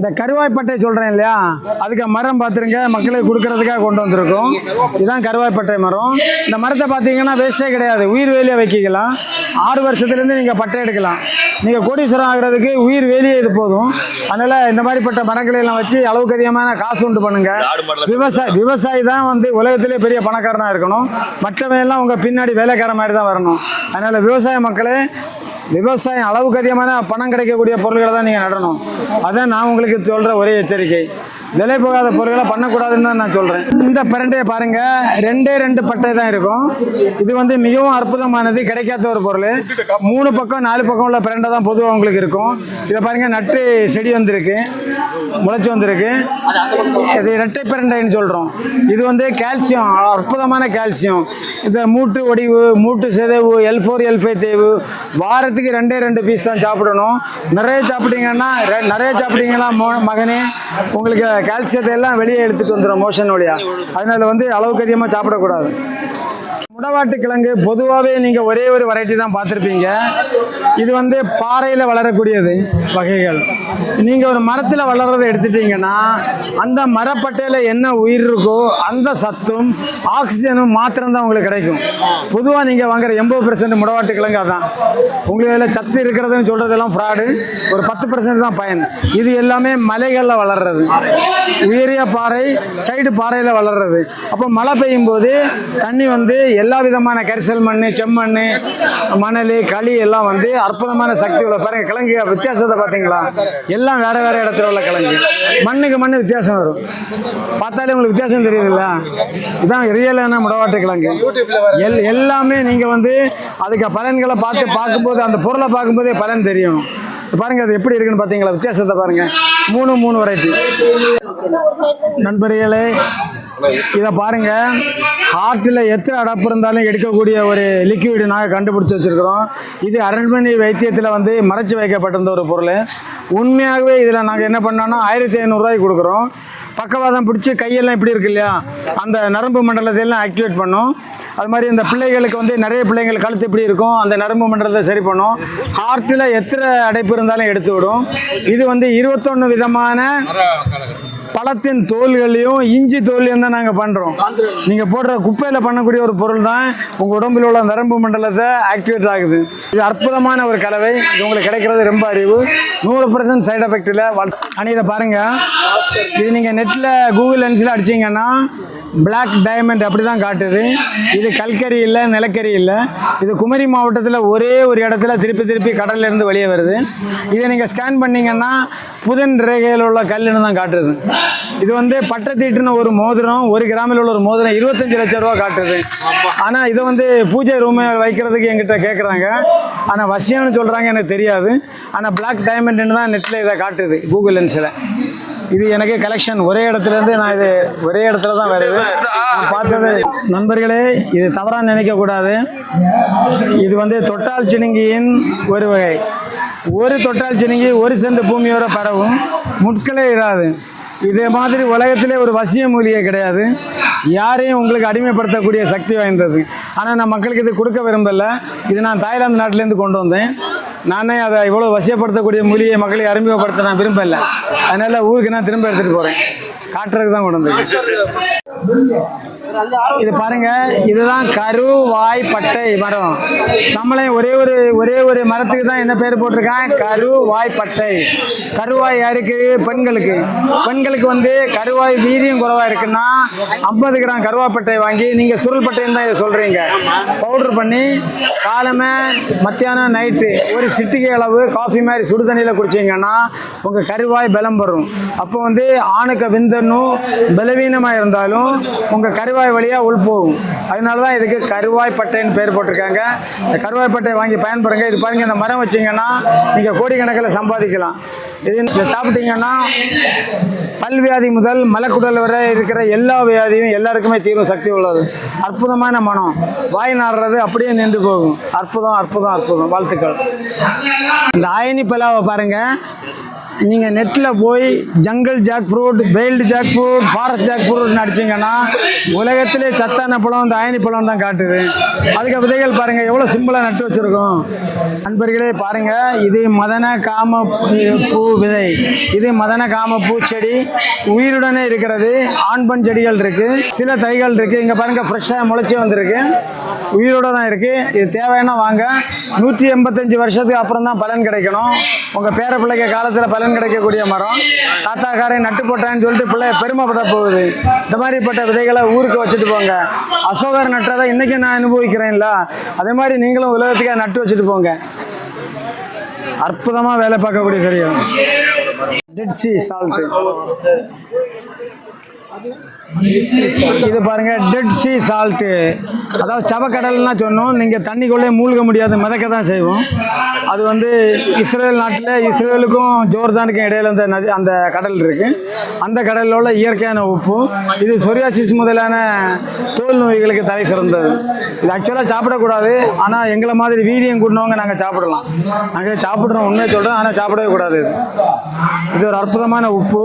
இந்த கருவாய்ப்பட்டை சொல்கிறேன் இல்லையா? அதுக்கு மரம் பார்த்துருங்க மக்களுக்கு கொடுக்கறதுக்காக கொண்டு வந்திருக்கோம். இதுதான் கருவாய்ப்பட்டை மரம். இந்த மரத்தை பார்த்தீங்கன்னா வேஸ்ட்டே கிடையாது. உயிர் வேலியை வைக்கலாம் ஆறு வருஷத்துலேருந்து நீங்கள் பட்டை எடுக்கலாம். நீங்கள் கோடீஸ்வரம் ஆகிறதுக்கு உயிர் வேலியே இது போதும். அதனால் இந்த மாதிரிப்பட்ட மரங்களை எல்லாம் வச்சு அளவுக்கு அதிகமான காசு உண்டு பண்ணுங்க. விவசாயி விவசாயி தான் வந்து உலகத்திலே பெரிய பணக்காரனாக இருக்கணும். மற்றவன் எல்லாம் உங்கள் பின்னாடி வேலைக்கார மாதிரி தான் வரணும். அதனால் விவசாய மக்களே விவசாயம் அளவுக்கு அதிகமான பணம் கிடைக்கக்கூடிய பொருள்களை தான் நீங்கள் நடணும். அதான் நான் உங்களுக்கு சொல்கிற ஒரே எச்சரிக்கை. விலை போகாத பொருட்களை பண்ணக்கூடாதுன்னு தான் நான் சொல்கிறேன் இந்த பிரண்டையை பாருங்கள் ரெண்டே ரெண்டு பட்டை தான் இருக்கும். இது வந்து மிகவும் அற்புதமானது. கிடைக்காத ஒரு பொருள். மூணு பக்கம் நாலு பக்கம் உள்ள பிரண்டை தான் பொதுவாக உங்களுக்கு இருக்கும். இதை பாருங்கள் நட்டு செடி வந்திருக்கு. முளைச்சி வந்திருக்கு. இது இரட்டை பிரண்டைன்னு சொல்கிறோம் இது வந்து கால்சியம் அற்புதமான கால்சியம் இந்த மூட்டு ஒடிவு மூட்டு சிதைவு எல் ஃபோர் எல் ஃபைவ் தேவு வாரத்துக்கு ரெண்டே ரெண்டு பீஸ் தான் சாப்பிடணும். நிறைய சாப்பிட்டீங்கன்னா நிறைய சாப்பிட்டீங்கன்னா மோ மகனே? உங்களுக்கு கால்சியத்தை எல்லாம் வெளியே எடுத்துகிட்டு வந்துடும் மோஷன் வழியாக அதனால் வந்து அளவுக்கு அதிகமாக சாப்பிடக்கூடாது. முடவாட்டு கிழங்கு பொதுவாகவே நீங்கள் ஒரே ஒரு வெரைட்டி தான் பார்த்துருப்பீங்க. இது வந்து பாறையில் வளரக்கூடியது வகைகள். நீங்கள் ஒரு மரத்தில் வளர்றதை எடுத்துட்டீங்கன்னா அந்த மரப்பட்டையில் என்ன உயிர் இருக்கோ அந்த சத்தும் ஆக்சிஜனும் மாத்திரம் தான் உங்களுக்கு கிடைக்கும். பொதுவாக நீங்கள் வாங்குற எண்பது பெர்சன்ட் முடவாட்டு கிழங்கு அதான். உங்களுக்கு இதில் சத்து இருக்கிறதுன்னு சொல்கிறதெல்லாம் ஃப்ராடு ஒரு பத்து பர்சன்ட் தான் பயன். இது எல்லாமே மலைகளில் வளர்றது. உயரிய பாறை சைடு பாறையில் வளர்றது. அப்போ மழை பெய்யும் போது தண்ணி வந்து எல்லா எல்லா விதமான கரிசல் மண் செம்மண் மணல் களி எல்லாம் வந்து அற்புதமான சக்தி உள்ள பாருங்க. கிழங்கு வித்தியாசத்தை பார்த்தீங்களா? எல்லாம் வேற வேற இடத்துல உள்ள கிழங்கு. மண்ணுக்கு மண் வித்தியாசம் வரும். பார்த்தாலே உங்களுக்கு வித்தியாசம் தெரியுதுல்ல? இதான் ரியலான முடவாட்டு கிழங்கு. எல் எல்லாமே நீங்கள் வந்து அதுக்கு பலன்களை பார்த்து பார்க்கும்போது அந்த பொருளை பார்க்கும்போதே பலன் தெரியும். பாருங்க அது எப்படி இருக்குன்னு பார்த்தீங்களா? வித்தியாசத்தை பாருங்க. மூணு மூணு வெரைட்டி நண்பர்களே இதை பாருங்க. ஹார்ட்டில் எத்தனை அடப்பு இருந்தாலும் எடுக்கக்கூடிய ஒரு லிக்விடு நாங்கள் கண்டுபிடிச்சி வச்சுருக்கிறோம். இது அரண்மனை வைத்தியத்தில் வந்து மறைச்சி வைக்கப்பட்டிருந்த ஒரு பொருள். உண்மையாகவே இதில் நாங்கள் என்ன பண்ணோன்னா ஆயிரத்தி ஐநூறுரூவாய்க்கு கொடுக்குறோம். பக்கவாதம் பிடிச்சி கையெல்லாம் இப்படி இருக்கு இல்லையா? அந்த நரம்பு மண்டலத்தை எல்லாம் ஆக்டிவேட் பண்ணும். அது மாதிரி இந்த பிள்ளைகளுக்கு வந்து நிறைய பிள்ளைங்கள் கழுத்து இப்படி இருக்கும். அந்த நரம்பு மண்டலத்தை சரி பண்ணும். ஹார்ட்டில் எத்தனை அடைப்பு இருந்தாலும் எடுத்து விடும். இது வந்து இருபத்தொன்று விதமான பழத்தின் தோல்களையும் இஞ்சி தோல்லையும் தான் நாங்கள் பண்ணுறோம் நீங்கள் போடுற குப்பையில் பண்ணக்கூடிய ஒரு பொருள் தான் உங்கள் உடம்பில் உள்ள நரம்பு மண்டலத்தை ஆக்டிவேட் ஆகுது. இது அற்புதமான ஒரு கலவை. இது உங்களுக்கு கிடைக்கிறது ரொம்ப அறிவு. நூறு பர்சன்ட் சைட் எஃபெக்டில் அணி இதை பாருங்கள் இது நீங்கள் நெட்டில் கூகுள் லென்ஸில் அடிச்சிங்கன்னா பிளாக் டைமண்ட் அப்படி தான் காட்டுது. இது கல்கரி இல்லை நிலக்கரி இல்லை. இது குமரி மாவட்டத்தில் ஒரே ஒரு இடத்துல திருப்பி திருப்பி கடல்லேருந்து வெளியே வருது. இதை நீங்கள் ஸ்கேன் பண்ணீங்கன்னா புதன் ரேகையில் உள்ள கல்லுன்னு தான் காட்டுது. இது வந்து பட்டத்தீட்டுன்னு ஒரு மோதிரம் ஒரு கிராமில் உள்ள ஒரு மோதிரம் இருபத்தஞ்சி லட்ச ரூபா காட்டுது. ஆனால் இதை வந்து பூஜை ரூம் வைக்கிறதுக்கு என்கிட்ட கேட்குறாங்க ஆனால் வசியம்னு சொல்கிறாங்க எனக்கு தெரியாது. ஆனால் பிளாக் டைமண்ட்னு தான் நெட்டில் இதை காட்டுது கூகுள் லென்ஸில் இது எனக்கு கலெக்ஷன் ஒரே இடத்துலேருந்து நான் இது ஒரே இடத்துல தான் வருது. பார்த்தது. நண்பர்களே இது தவறாக நினைக்கக்கூடாது இது வந்து தொட்டால் சினுங்கியின் ஒரு வகை. ஒரு தொட்டால் சினுங்கி ஒரு சென்ட் பூமியோட பரவும் முட்களே இராது. இதே மாதிரி உலகத்திலே ஒரு வசிய மூலிகை கிடையாது. யாரையும் உங்களுக்கு அடிமைப்படுத்தக்கூடிய சக்தி வாய்ந்தது. ஆனால் நான் மக்களுக்கு இது கொடுக்க விரும்பலை. இது நான் தாய்லாந்து நாட்டிலேருந்து கொண்டு வந்தேன். நானே அதை இவ்வளோ வசியப்படுத்தக்கூடிய மூலிகையை மக்களை அறிமுகப்படுத்த நான் விரும்பலை. அதனால் ஊருக்கு நான் திரும்ப எடுத்துகிட்டு போகிறேன் காட்டுறதுக்கு தான் கொண்டு வந்தேன் இது பாருங்க இதுதான் கருவாய் பட்டை மரம். நம்மளே ஒரே ஒரு ஒரே ஒரு மரத்துக்கு தான் என்ன பேர் போட்டிருக்கான்? கருவாய் பட்டை. கருவாய் யாருக்கு? பெண்களுக்கு. பெண்களுக்கு வந்து கருவாய் வீரியம் குறைவா இருக்குன்னா ஐம்பது கிராம் கருவாப்பட்டை வாங்கி நீங்க சுருள் பட்டைன்னு தான் இதை சொல்றீங்க. பவுடர் பண்ணி காலமே மத்தியானம் நைட்டு ஒரு சிட்டிகை அளவு காஃபி மாதிரி சுடு தண்ணியில் குடிச்சீங்கன்னா உங்கள் கருவாய் பலம் வரும். அப்போ வந்து ஆணுக்கு இன்னும் பலவீனமாக இருந்தாலும் உங்கள் கருவாய் வழியாக உள் போகும். அதனால தான் இதுக்கு கருவாய் பட்டைன்னு பேர் போட்டிருக்காங்க. இந்த கருவாய் பட்டை வாங்கி பயன்படுங்க இது பாருங்கள் இந்த மரம் வச்சிங்கன்னா நீங்கள் கோடிக்கணக்கில் சம்பாதிக்கலாம். இது இதை சாப்பிட்டீங்கன்னா பல்வியாதி முதல் மலக்குடல் வரை இருக்கிற எல்லா வியாதியும் எல்லாருக்குமே தீரும் சக்தி உள்ளது. அற்புதமான மனம். வாய் நாடுறது அப்படியே நின்று போகும். அற்புதம் அற்புதம் அற்புதம். வாழ்த்துக்கள். இந்த ஆயனி பலாவை பாருங்க. நீங்கள் நெட்டில் போய் jungle jackfruit wild jackfruit forest jackfruit அடிச்சிங்கன்னா உலகத்திலே சத்தான பழம் இந்த அயனி பழம் தான் காட்டுது. அதுக்கு விதைகள் பாருங்கள் எவ்வளோ சிம்பிளாக நட்டு வச்சுருக்கோம். நண்பர்களே பாருங்கள் இது மதன காம பூ விதை. இது மதன காம பூச்செடி உயிருடனே இருக்கிறது. ஆண் பண் செடிகள் இருக்குது சில தைகள் இருக்குது இங்கே பாருங்கள் ஃப்ரெஷ்ஷாக முளைச்சி வந்திருக்கு. உயிரோட தான் இருக்குது இது தேவைன்னா வாங்க. நூற்றி எண்பத்தஞ்சு வருஷத்துக்கு அப்புறம் தான் பலன் கிடைக்கணும். உங்கள் பேர பிள்ளைக்க காலத்தில் பலன் கிடைக்கக்கூடிய மரம். தாத்தாக்காரன் நட்டு போட்டான்னு சொல்லிட்டு பிள்ளை பெருமைப்பட போகுது. இந்த மாதிரிப்பட்ட விதைகளை ஊருக்கு வச்சுட்டு போங்க. அசோகர் நட்டதை இன்றைக்கும் நான் அனுபவிக்கிறேன்ல. அதே மாதிரி நீங்களும் உலகத்துக்காக நட்டு வச்சுட்டு போங்க. அற்புதமாக வேலை பார்க்கக்கூடிய சரியா டெட் சி சால்ட்டு இது பாருங்க டெட் சி சால்ட்டு அதாவது சவக்கடல்னா சொன்னோம். நீங்கள் தண்ணிக்குள்ளே மூழ்க முடியாது மிதக்க தான் செய்வோம். அது வந்து இஸ்ரேல் நாட்டில் இஸ்ரேலுக்கும் ஜோர்தானுக்கும் இடையில அந்த நதி அந்த கடல் இருக்கு. அந்த கடலில் உள்ள இயற்கையான உப்பு இது சொரியாசிஸ் முதலான தோல் நோய்களுக்கு தலை சிறந்தது. இது ஆக்சுவலாக சாப்பிடக்கூடாது ஆனால் எங்களை மாதிரி வீரியம் கூடினவங்க நாங்கள் சாப்பிடலாம். நாங்கள் சாப்பிட்றோம் உண்மையை சொல்கிறோம் ஆனால் சாப்பிடவே கூடாது இது. இது ஒரு அற்புதமான உப்பு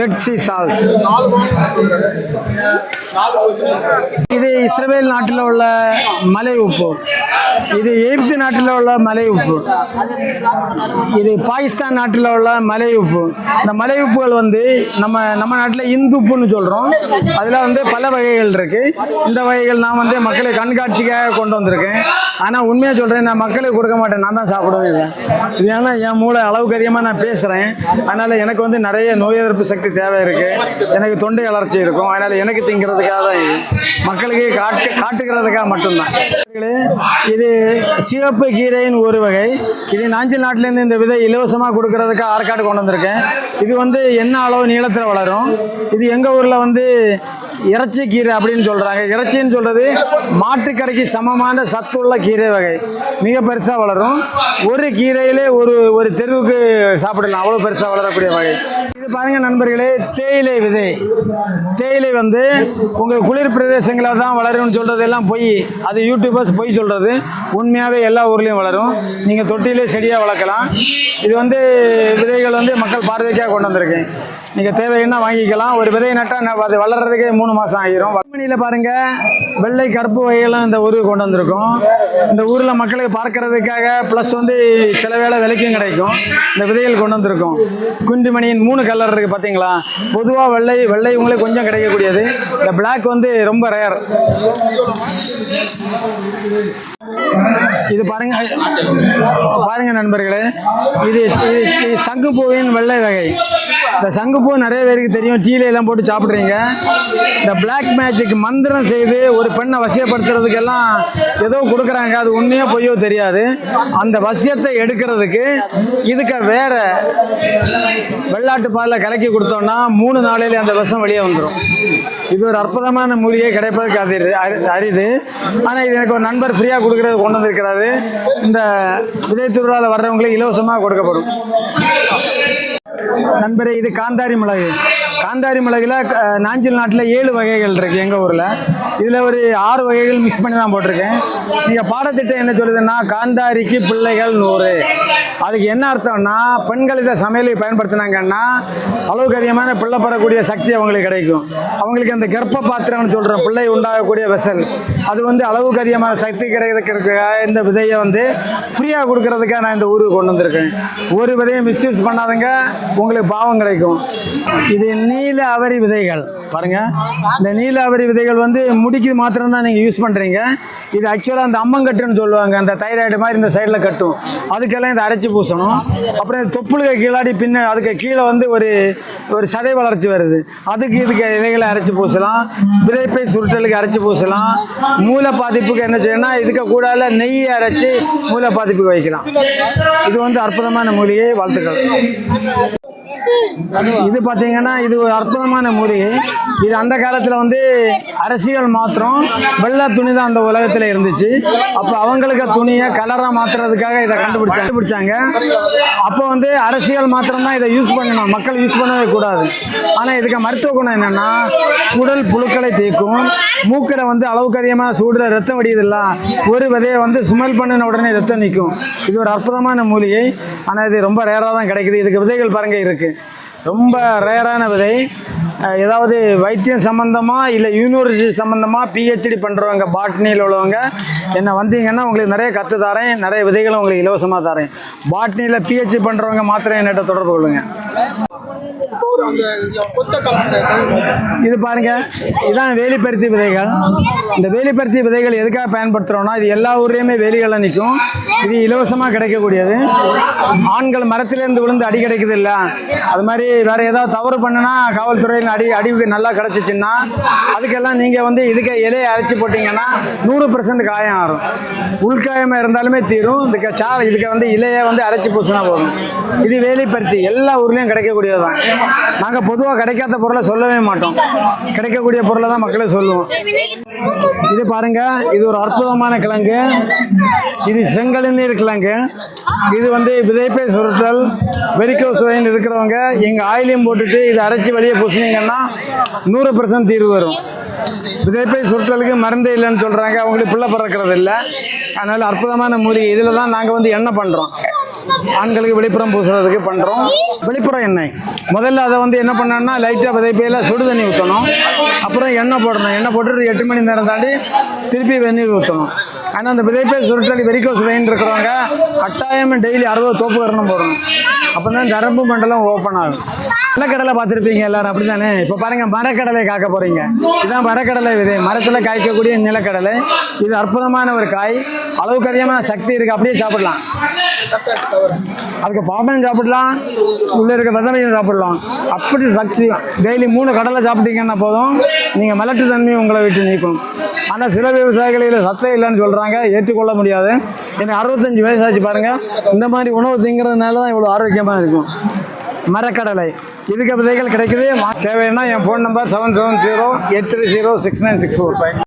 டெட் சி சால்ட் இது இஸ்ரேல் நாட்டில் உள்ள மலை உப்பு. இது எகிப்து நாட்டில் உள்ள மலை உப்பு. இது பாகிஸ்தான் நாட்டில் உள்ள மலை உப்பு. இந்த மலை உப்புகள் வந்து நம்ம நம்ம நாட்டில் இந்து உப்புன்னு சொல்கிறோம் அதில் வந்து பல வகைகள் இருக்குது இந்த வகைகள் நான் வந்து மக்களை கண்காட்சிக்காக கொண்டு வந்திருக்கேன். ஆனால் உண்மையாக சொல்கிறேன் நான் மக்களுக்கு கொடுக்க மாட்டேன். நான் தான் சாப்பிடுவேன் இதை. இது ஏன்னா என் மூளை அளவுக்கு அதிகமாக நான் பேசுகிறேன் அதனால் எனக்கு வந்து நிறைய நோய் எதிர்ப்பு சக்தி தேவை இருக்குது எனக்கு தொண்டை அலர்ச்சி இருக்கும். அதனால் எனக்கு திங்கிறதுக்காக தான் இது. மக்களுக்கு காட்டு காட்டுகிறதுக்காக மட்டும்தான். இது சிவப்பு கீரையின் ஒரு வகை. இது நாஞ்சில் நாட்டிலேருந்து இந்த விதை இலவசமாக கொடுக்கறதுக்கு ஆற்காடு கொண்டு வந்திருக்கேன். இது வந்து என்ன அளவு நீளத்தில் வளரும்? இது எங்கள் ஊரில் வந்து இறைச்சி கீரை அப்படின்னு சொல்கிறாங்க இறைச்சின்னு சொல்கிறது மாட்டுக்கடைக்கு சமமான சத்துள்ள கீரை வகை. மிக பெருசாக வளரும். ஒரு கீரையிலே ஒரு ஒரு தெருவுக்கு சாப்பிடலாம். அவ்வளோ பெருசாக வளரக்கூடிய வகை. இது பாருங்க நண்பர்களே தேயிலை விதை. தேயிலை வந்து உங்கள் குளிர் பிரதேசங்களில் தான் வளரும்னு சொல்கிறது எல்லாம் பொய் அது யூடியூபர்ஸ் பொய் சொல்கிறது உண்மையாகவே எல்லா ஊர்லேயும் வளரும். நீங்கள் தொட்டிலே செடியாக வளர்க்கலாம். இது வந்து விதைகள் வந்து மக்கள் பார்வைக்காக கொண்டு வந்திருக்கேன். நீங்கள் தேவைன்னா வாங்கிக்கலாம். ஒரு விதை நட்டால் அது வளர்கிறதுக்கே மூணு மாதம் ஆகிரும் வடமணியில் பாருங்கள் வெள்ளை கருப்பு வகைகளும் இந்த ஊருக்கு கொண்டு வந்திருக்கோம். இந்த ஊரில் மக்களுக்கு பார்க்கறதுக்காக ப்ளஸ் வந்து சில வேளை விலைக்கும் கிடைக்கும். இந்த விதைகள் கொண்டு வந்திருக்கோம். குண்டுமணியின் மூணு கலர் இருக்குது பார்த்தீங்களா பொதுவாக வெள்ளை வெள்ளை உங்களுக்கு கொஞ்சம் கிடைக்கக்கூடியது. இந்த பிளாக் வந்து ரொம்ப ரேர் இது பாருங்க. பாருங்க நண்பர்களே. இது இது பூவின் வெள்ளை வகை. இந்த சங்குப்பூ நிறைய பேருக்கு தெரியும். டீல எல்லாம் போட்டு சாப்பிட்றீங்க. இந்த பிளாக் மேஜிக் மந்திரம் செய்து ஒரு பெண்ணை வசியப்படுத்துறதுக்கெல்லாம் ஏதோ கொடுக்குறாங்க. அது உண்மையோ பொய்யோ தெரியாது. அந்த வசியத்தை எடுக்கிறதுக்கு இதுக்கு வேற வெள்ளாட்டு பாலில் கலக்கி கொடுத்தோம்னா மூணு நாளையில அந்த விஷம் வெளியே வந்துடும் இது ஒரு அற்புதமான மூலிகை கிடைப்பதற்கு அது அரி- அரிது. ஆனால் இது எனக்கு ஒரு நண்பர் ஃப்ரீயாக கொடுக்குறது கொண்டு வந்திருக்கிறாரு. இந்த விதை திருவிழாவில் வர்றவங்களுக்கு இலவசமாக கொடுக்கப்படும். நண்பரே இது காந்தாரி மிளகு. காந்தாரி மிளகுல நாஞ்சில் நாட்டில் ஏழு வகைகள் இருக்குது எங்கள் ஊரில். இதில் ஒரு ஆறு வகைகள் மிக்ஸ் பண்ணி தான் போட்டிருக்கேன். நீங்கள் பாடத்திட்டம் என்ன சொல்லுதுன்னா காந்தாரிக்கு பிள்ளைகள் நூறு. அதுக்கு என்ன அர்த்தம்னா பெண்கள் இதை சமையலை பயன்படுத்தினாங்கன்னா அளவுக்கு அதிகமான பிள்ளை பெறக்கூடிய சக்தி அவங்களுக்கு கிடைக்கும். அவங்களுக்கு அந்த கர்ப்ப பாத்திரம்னு சொல்கிறோம் பிள்ளை உண்டாகக்கூடிய வெசல் அது வந்து அளவுக்கு அதிகமான சக்தி கிடைக்கிறதுக்காக இந்த விதையை வந்து ஃப்ரீயாக கொடுக்கறதுக்காக நான் இந்த ஊருக்கு கொண்டு வந்திருக்கேன். ஒரு விதையை மிஸ்யூஸ் பண்ணாதங்க உங்களுக்கு பாவம் கிடைக்கும். இது நீல அவரி விதைகள். பாருங்க. இந்த நீலாவரி விதைகள் வந்து முடிக்கு மாத்திரம் தான் நீங்கள் யூஸ் பண்ணுறீங்க இது ஆக்சுவலாக அந்த அம்மங்கட்டுன்னு சொல்லுவாங்க. அந்த தைராய்டு மாதிரி இந்த சைடில் கட்டும். அதுக்கெல்லாம் இதை அரைச்சி பூசணும். அப்புறம் இந்த தொப்புளுக்கு கீழாடி பின்ன அதுக்கு கீழே வந்து ஒரு ஒரு சதை வளர்ச்சி வருது. அதுக்கு இதுக்கு இலைகளை அரைச்சி பூசலாம். விதைப்பை சுருட்டலுக்கு அரைச்சி பூசலாம். மூளை பாதிப்புக்கு என்ன செய்யணும்னா இதுக்கு கூடால நெய் அரைச்சி மூளை பாதிப்புக்கு வைக்கலாம். இது வந்து அற்புதமான மூலிகை வாழ்த்துக்கள். இது பார்த்தீங்கன்னா இது ஒரு அற்புதமான மூலிகை இது அந்த காலத்தில் வந்து அரசியல் மாத்திரம் வெள்ளை துணி தான் அந்த உலகத்தில் இருந்துச்சு. அப்போ அவங்களுக்கு துணியை கலராக மாற்றுறதுக்காக இதை கண்டுபிடிச்சு கண்டுபிடிச்சாங்க. அப்போ வந்து அரசியல் மாத்திரம் தான் இதை யூஸ் பண்ணணும். மக்கள் யூஸ் பண்ணவே கூடாது. ஆனால் இதுக்கு மருத்துவ குணம் என்னென்னா உடல் புழுக்களை தீர்க்கும் மூக்கில் வந்து அளவுக்கு அதிகமாக சூடில் ரத்தம் வடியுதில்ல. ஒரு விதையை வந்து சுமல் பண்ணின உடனே ரத்தம் நிற்கும் இது ஒரு அற்புதமான மூலிகை. ஆனால் இது ரொம்ப ரேராக தான் கிடைக்குது. இதுக்கு விதைகள் பாருங்கள் இருக்குது ரொம்ப ரேரான விதை. ஏதாவது வைத்தியம் சம்மந்தமாக இல்லை யூனிவர்சிட்டி சம்மந்தமாக பிஹெச்டி பண்ணுறவங்க பாட்னியில் உள்ளவங்க என்னை வந்தீங்கன்னா உங்களுக்கு நிறைய கற்று தரேன் நிறைய விதைகளும் உங்களுக்கு இலவசமாக தரேன். பாட்னியில் பிஹெச்டி பண்ணுறவங்க மாத்திரம் என்னட்ட தொடர்பு கொள்ளுங்க. இது பாருங்க இதான் வேலிப்பருத்தி விதைகள். இந்த வேலிப்பருத்தி விதைகள் எதுக்காக பயன்படுத்துகிறோம்னா இது எல்லா ஊர்லேயுமே வேலிகளில் நிற்கும் இது இலவசமாக கிடைக்கக்கூடியது. ஆண்கள் மரத்திலேருந்து விழுந்து அடி கிடைக்குது இல்லை. அது மாதிரி வேறு ஏதாவது தவறு பண்ணுனா காவல்துறையில் அடி அடி நல்லா கிடச்சிச்சின்னா அதுக்கெல்லாம் நீங்கள் வந்து இதுக்கு இலையை அரைச்சி போட்டிங்கன்னா நூறு பர்சன்ட் காயம் ஆறும். உள்காயமாக இருந்தாலுமே தீரும். இதுக்கு சா இதுக்கு வந்து இலையை வந்து அரைச்சி பூசினா போதும். இது வேலிப்பருத்தி. எல்லா ஊர்லேயும் கிடைக்கக்கூடியது தான் நாங்கள் பொதுவாக கிடைக்காத பொருளை சொல்லவே மாட்டோம். கிடைக்கக்கூடிய பொருளை தான் மக்களே சொல்லுவோம். இது பாருங்க இது ஒரு அற்புதமான கிழங்கு. இது செங்கழுநீர் கிழங்கு. இது வந்து விதைப்பை சுருட்டல் வெரிக்கோஸ் வெயின் இருக்கிறவங்க எங்கள் ஆயிலையும் போட்டுட்டு இதை அரைச்சி வெளியே பூசினீங்கன்னா நூறு பர்சன்ட் தீர்வு வரும். விதைப்பை சுருட்டலுக்கு மருந்தே இல்லைன்னு சொல்கிறாங்க அவங்களுக்கு பிள்ளை பிறக்கிறது இல்லை. அதனால் அற்புதமான மூலிகை. இதில் தான் நாங்கள் வந்து எண்ணெய் பண்ணுறோம் ஆண்களுக்கு வெளிப்புறம் பூசுறதுக்கு பண்ணுறோம் வெளிப்புறம் எண்ணெய். முதல்ல அதை வந்து என்ன பண்ணோம்னா லைட்டாக விதைப்பையில் சுடு தண்ணி ஊற்றணும் அப்புறம் எண்ணெய் போடணும். எண்ணெய் போட்டுட்டு எட்டு மணி நேரம் தாண்டி திருப்பி வெந்நீர் ஊற்றணும் ஆனால் அந்த விதைப்பை சுருட்டலி வெரிக்கோஸ் வெயின் இருக்கிறவங்க கட்டாயம் டெய்லி அறுபது தோப்பு வரணும் போடணும் அப்போ தான் நரம்பு மண்டலம் ஓப்பன் ஆகும். நிலக்கடலை பார்த்துருப்பீங்க எல்லாரும் அப்படி தானே இப்போ பாருங்கள் மரக்கடலை காக்க போகிறீங்க இதுதான் மரக்கடலை விதை. மரத்தில் காய்க்கக்கூடிய நிலக்கடலை. இது அற்புதமான ஒரு காய். அளவுக்கு அதிகமான சக்தி இருக்குது அப்படியே சாப்பிடலாம். அதுக்கு பாம்பையும் சாப்பிடலாம். உள்ளே இருக்க விதவையும் சாப்பிடலாம். அப்படி சக்தி. டெய்லி மூணு கடலை சாப்பிட்டீங்கன்னா போதும். நீங்கள் மலட்டு தன்மையை உங்களை விட்டு நீக்கும். ஆனால் சில விவசாயிகளில் இதில் சத்தம் இல்லைன்னு சொல்கிறாங்க ஏற்றுக்கொள்ள முடியாது. எனக்கு அறுபத்தஞ்சு வயசாச்சு பாருங்கள் இந்த மாதிரி உணவு திங்கிறதுனால தான் இவ்வளோ ஆரோக்கியமாக இருக்கும். மரக்கடலை. இதுக்கு விதைகள் கிடைக்குது. தேவைன்னா என் phone number seven seven zero eight three zero six nine six four